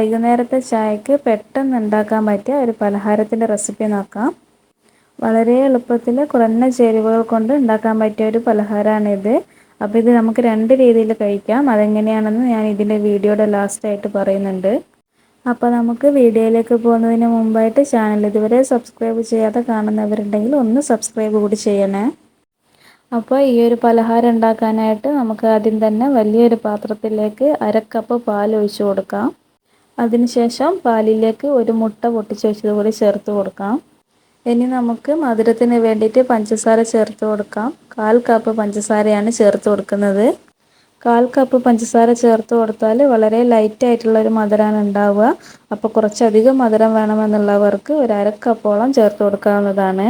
വൈകുന്നേരത്തെ ചായക്ക് പെട്ടെന്ന് ഉണ്ടാക്കാൻ പറ്റിയ ഒരു പലഹാരത്തിന്റെ റെസിപ്പി നോക്കാം. വളരെ എളുപ്പത്തിൽ കുറഞ്ഞ ചേരുവകൾ കൊണ്ട് ഉണ്ടാക്കാൻ പറ്റിയ ഒരു പലഹാരമാണിത്. അപ്പോൾ ഇത് നമുക്ക് രണ്ട് രീതിയിൽ കഴിക്കാം. അതെങ്ങനെയാണെന്ന് ഞാൻ ഇതിന്റെ വീഡിയോയുടെ ലാസ്റ്റായിട്ട് പറയുന്നുണ്ട്. അപ്പോൾ നമുക്ക് വീഡിയോയിലേക്ക് പോകുന്നതിന് മുമ്പായിട്ട് ചാനൽ ഇതുവരെ സബ്സ്ക്രൈബ് ചെയ്യാതെ കാണുന്നവരുണ്ടെങ്കിൽ ഒന്ന് സബ്സ്ക്രൈബ് കൂടി ചെയ്യണേ. അപ്പോൾ ഈ ഒരു പലഹാരം ഉണ്ടാക്കാനായിട്ട് നമുക്ക് ആദ്യം തന്നെ വലിയൊരു പാത്രത്തിലേക്ക് അര കപ്പ് പാൽ ഒഴിച്ചു കൊടുക്കാം. അതിനുശേഷം പാലിലേക്ക് ഒരു മുട്ട പൊട്ടിച്ച് വെച്ചത് കൂടി ചേർത്ത് കൊടുക്കാം. ഇനി നമുക്ക് മധുരത്തിന് വേണ്ടിയിട്ട് പഞ്ചസാര ചേർത്ത് കൊടുക്കാം. കാൽ കപ്പ് പഞ്ചസാരയാണ് ചേർത്ത് കൊടുക്കുന്നത്. കാൽ കപ്പ് പഞ്ചസാര ചേർത്ത് കൊടുത്താൽ വളരെ ലൈറ്റ് ആയിട്ടുള്ള ഒരു മധുരമാണ് ഉണ്ടാവുക. അപ്പോൾ കുറച്ചധികം മധുരം വേണമെന്നുള്ളവർക്ക് ഒരു അര കപ്പോളം ചേർത്ത് കൊടുക്കാവുന്നതാണ്.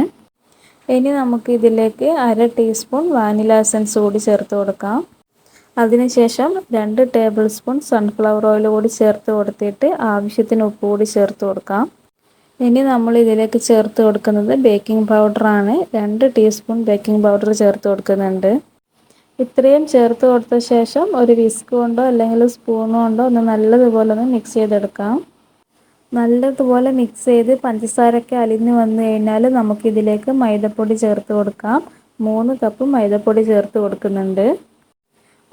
ഇനി നമുക്ക് ഇതിലേക്ക് അര ടീസ്പൂൺ വാനില എസൻസ് കൂടി ചേർത്ത് കൊടുക്കാം. അതിനുശേഷം രണ്ട് ടേബിൾ സ്പൂൺ സൺഫ്ലവർ ഓയിൽ കൂടി ചേർത്ത് കൊടുത്തിട്ട് ആവശ്യത്തിന് ഉപ്പ് കൂടി ചേർത്ത് കൊടുക്കാം. ഇനി നമ്മൾ ഇതിലേക്ക് ചേർത്ത് കൊടുക്കുന്നത് ബേക്കിംഗ് പൗഡറാണ് രണ്ട് ടീസ്പൂൺ ബേക്കിംഗ് പൗഡർ ചേർത്ത് കൊടുക്കുന്നുണ്ട്. ഇത്രയും ചേർത്ത് കൊടുത്ത ശേഷം ഒരു വിസ്ക് കൊണ്ടോ അല്ലെങ്കിൽ സ്പൂൺ കൊണ്ടോ ഒന്ന് നല്ലതുപോലെ ഒന്ന് മിക്സ് ചെയ്തെടുക്കാം. നല്ലതുപോലെ മിക്സ് ചെയ്ത് പഞ്ചസാരയൊക്കെ അലിഞ്ഞ് വന്നു കഴിഞ്ഞാൽ നമുക്കിതിലേക്ക് മൈദപ്പൊടി ചേർത്ത് കൊടുക്കാം. മൂന്ന് കപ്പ് മൈദപ്പൊടി ചേർത്ത് കൊടുക്കുന്നുണ്ട്.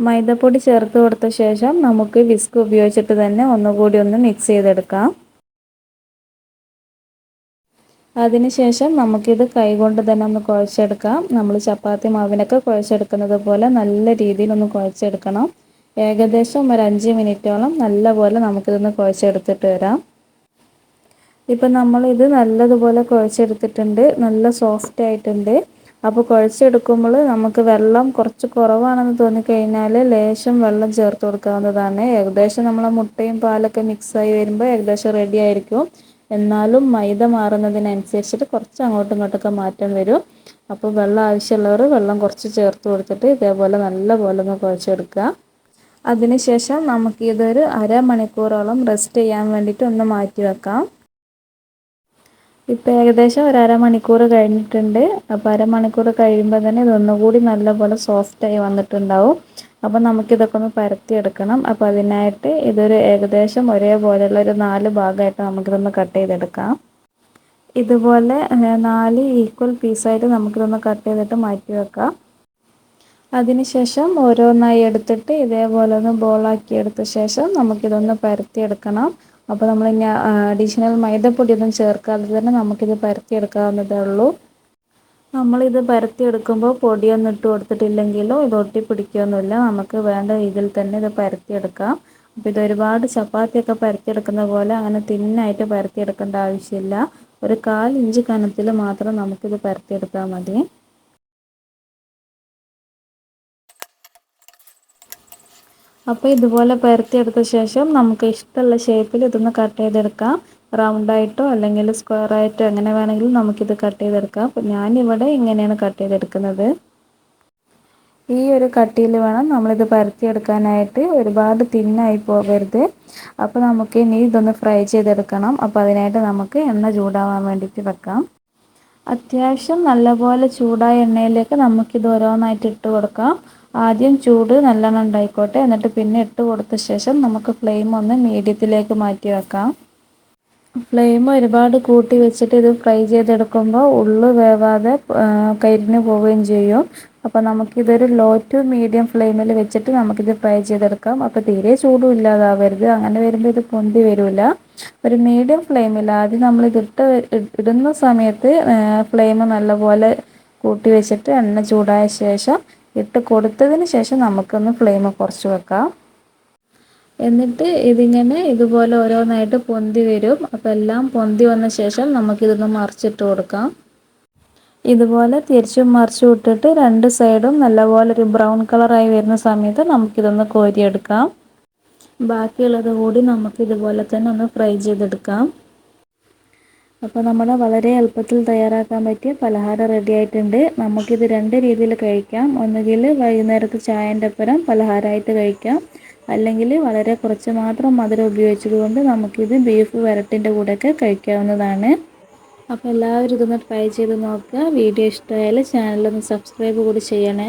മൈദപ്പൊടി ചേർത്ത് കൊടുത്ത ശേഷം നമുക്ക് വിസ്ക് ഉപയോഗിച്ചിട്ട് തന്നെ ഒന്നുകൂടി ഒന്ന് മിക്സ് ചെയ്തെടുക്കാം. അതിനുശേഷം നമുക്കിത് കൈകൊണ്ട് തന്നെ ഒന്ന് കുഴച്ചെടുക്കാം. നമ്മൾ ചപ്പാത്തി മാവിനൊക്കെ കുഴച്ചെടുക്കുന്നത് പോലെ നല്ല രീതിയിൽ ഒന്ന് കുഴച്ചെടുക്കണം. ഏകദേശം ഒരു അഞ്ച് മിനിറ്റോളം നല്ലപോലെ നമുക്കിതൊന്ന് കുഴച്ചെടുത്തിട്ട് വരാം. ഇപ്പം നമ്മളിത് നല്ലതുപോലെ കുഴച്ചെടുത്തിട്ടുണ്ട്. നല്ല സോഫ്റ്റ് ആയിട്ടുണ്ട്. അപ്പോൾ കുഴച്ചെടുക്കുമ്പോൾ നമുക്ക് വെള്ളം കുറച്ച് കുറവാണെന്ന് തോന്നിക്കഴിഞ്ഞാൽ ലേശം വെള്ളം ചേർത്ത് കൊടുക്കാവുന്നതാണ്. ഏകദേശം നമ്മളെ മുട്ടയും പാലൊക്കെ മിക്സായി വരുമ്പോൾ ഏകദേശം റെഡി ആയിരിക്കും. എന്നാലും മൈദ മാറുന്നതിനനുസരിച്ചിട്ട് കുറച്ച് അങ്ങോട്ടും ഇങ്ങോട്ടൊക്കെ മാറ്റം വരും. അപ്പോൾ വെള്ളം ആവശ്യമുള്ളവർ വെള്ളം കുറച്ച് ചേർത്ത് കൊടുത്തിട്ട് ഇതേപോലെ നല്ല പോലെ ഒന്ന് കുഴച്ചെടുക്കുക. അതിനുശേഷം നമുക്കിതൊരു അരമണിക്കൂറോളം റെസ്റ്റ് ചെയ്യാൻ വേണ്ടിയിട്ട് ഒന്ന് മാറ്റി വെക്കാം. ഇപ്പോൾ ഏകദേശം ഒരു അരമണിക്കൂർ കഴിഞ്ഞിട്ടുണ്ട്. അപ്പോൾ അരമണിക്കൂർ കഴിയുമ്പോൾ തന്നെ ഇതൊന്നുകൂടി നല്ലപോലെ സോഫ്റ്റായി വന്നിട്ടുണ്ടാവും. അപ്പോൾ നമുക്കിതൊക്കെ ഒന്ന് പരത്തിയെടുക്കണം. അപ്പോൾ അതിനായിട്ട് ഇതൊരു ഏകദേശം ഒരേപോലെയുള്ള ഒരു നാല് ഭാഗമായിട്ട് നമുക്കിതൊന്ന് കട്ട് ചെയ്തെടുക്കാം. ഇതുപോലെ നാല് ഈക്വൽ പീസായിട്ട് നമുക്കിതൊന്ന് കട്ട് ചെയ്തിട്ട് മാറ്റി വെക്കാം. അതിനുശേഷം ഓരോന്നായി എടുത്തിട്ട് ഇതേപോലെ ഒന്ന് ബോളാക്കി എടുത്ത ശേഷം നമുക്കിതൊന്ന് പരത്തിയെടുക്കണം. അപ്പോൾ നമ്മൾ ഇനി അഡീഷണൽ മൈദപ്പൊടിയൊന്നും ചേർക്കാതെ തന്നെ നമുക്കിത് പരത്തിയെടുക്കാവുന്നതേ ഉള്ളൂ നമ്മളിത് പരത്തിയെടുക്കുമ്പോൾ പൊടിയൊന്നും ഇട്ട് കൊടുത്തിട്ടില്ലെങ്കിലും ഇത് ഒട്ടി പിടിക്കുകയൊന്നുമില്ല നമുക്ക് വേണ്ട രീതിയിൽ തന്നെ ഇത് പരത്തിയെടുക്കാം. അപ്പോൾ ഇത് ഒരുപാട് ചപ്പാത്തിയൊക്കെ പരത്തിയെടുക്കുന്ന പോലെ അങ്ങനെ തിന്നായിട്ട് പരത്തിയെടുക്കേണ്ട ആവശ്യമില്ല. ഒരു കാൽ ഇഞ്ച് കനത്തിൽ മാത്രം നമുക്കിത് പരത്തിയെടുത്താൽ മതി. അപ്പോൾ ഇതുപോലെ പരത്തിയെടുത്ത ശേഷം നമുക്ക് ഇഷ്ടമുള്ള ഷേപ്പിൽ ഇതൊന്ന് കട്ട് ചെയ്തെടുക്കാം. റൗണ്ടായിട്ടോ അല്ലെങ്കിൽ സ്ക്വയർ സ്ക്വയറായിട്ടോ എങ്ങനെ വേണമെങ്കിലും നമുക്കിത് കട്ട് ചെയ്തെടുക്കാം. ഞാനിവിടെ ഇങ്ങനെയാണ് കട്ട് ചെയ്തെടുക്കുന്നത്. ഈ ഒരു കട്ടിയിൽ വേണം നമ്മളിത് പരത്തിയെടുക്കാനായിട്ട് ഒരുപാട് തിന്നായി പോകരുത്. അപ്പോൾ നമുക്ക് ഇനി ഇതൊന്ന് ഫ്രൈ ചെയ്തെടുക്കണം. അപ്പോൾ അതിനായിട്ട് നമുക്ക് എണ്ണ ചൂടാവാൻ വേണ്ടിയിട്ട് വെക്കാം. അത്യാവശ്യം നല്ലപോലെ ചൂടായ എണ്ണയിലേക്ക് നമുക്കിത് ഓരോന്നായിട്ട് ഇട്ട് കൊടുക്കാം. ആദ്യം ചൂട് നല്ലോണം ഉണ്ടായിക്കോട്ടെ. എന്നിട്ട് പിന്നെ ഇട്ട് കൊടുത്ത ശേഷം നമുക്ക് ഫ്ലെയിം ഒന്ന് മീഡിയത്തിലേക്ക് മാറ്റി വെക്കാം. ഫ്ലെയിം ഒരുപാട് കൂട്ടി വെച്ചിട്ട് ഇത് ഫ്രൈ ചെയ്തെടുക്കുമ്പോൾ ഉള്ളു വേവാതെ കരിഞ്ഞു പോവുകയും ചെയ്യും. അപ്പോൾ നമുക്കിതൊരു ലോ ടു മീഡിയം ഫ്ലെയിമിൽ വെച്ചിട്ട് നമുക്കിത് ഫ്രൈ ചെയ്തെടുക്കാം. അപ്പോൾ തീരെ ചൂടും ഇല്ലാതാവരുത്. അങ്ങനെ വരുമ്പോൾ ഇത് പൊന്തി വരില്ല ഒരു മീഡിയം ഫ്ലെയിമിൽ ആദ്യം നമ്മൾ ഇതിട്ട് ഇടുന്ന സമയത്ത് ഫ്ലെയിം നല്ലപോലെ കൂട്ടി വെച്ചിട്ട് എണ്ണ ചൂടായ ശേഷം ഇട്ട് കൊടുത്തതിന് ശേഷം നമുക്കൊന്ന് ഫ്ലെയിം കുറച്ച് വെക്കാം. എന്നിട്ട് ഇതിങ്ങനെ ഇതുപോലെ ഓരോന്നായിട്ട് പൊന്തി വരും. അപ്പോൾ എല്ലാം പൊന്തി വന്ന ശേഷം നമുക്കിതൊന്ന് മറിച്ചിട്ട് കൊടുക്കാം. ഇതുപോലെ തിരിച്ചും മറിച്ചും ഇട്ടിട്ട് രണ്ട് സൈഡും നല്ലപോലെ ഒരു ബ്രൗൺ കളറായി വരുന്ന സമയത്ത് നമുക്കിതൊന്ന് കോരിയെടുക്കാം. ബാക്കിയുള്ളത് കൂടി നമുക്ക് ഇതുപോലെ തന്നെ ഒന്ന് ഫ്രൈ ചെയ്തെടുക്കാം. അപ്പോൾ നമ്മുടെ വളരെ എളുപ്പത്തിൽ തയ്യാറാക്കാൻ പറ്റിയ പലഹാരം റെഡി ആയിട്ടുണ്ട്. നമുക്കിത് രണ്ട് രീതിയിൽ കഴിക്കാം. ഒന്നുകിൽ വൈകുന്നേരത്ത് ചായന്റെ ഒപ്പരം പലഹാരമായിട്ട് കഴിക്കാം. അല്ലെങ്കിൽ വളരെ കുറച്ച് മാത്രം മധുരം ഉപയോഗിച്ചതുകൊണ്ട് നമുക്കിത് ബീഫ് വരട്ടിന്റെ കൂടെയൊക്കെ കഴിക്കാവുന്നതാണ്. അപ്പോൾ എല്ലാവരും ഇതൊന്ന് ട്രൈ ചെയ്ത് നോക്കുക. വീഡിയോ ഇഷ്ടമായാൽ ചാനലൊന്ന് സബ്സ്ക്രൈബ് കൂടി ചെയ്യണേ.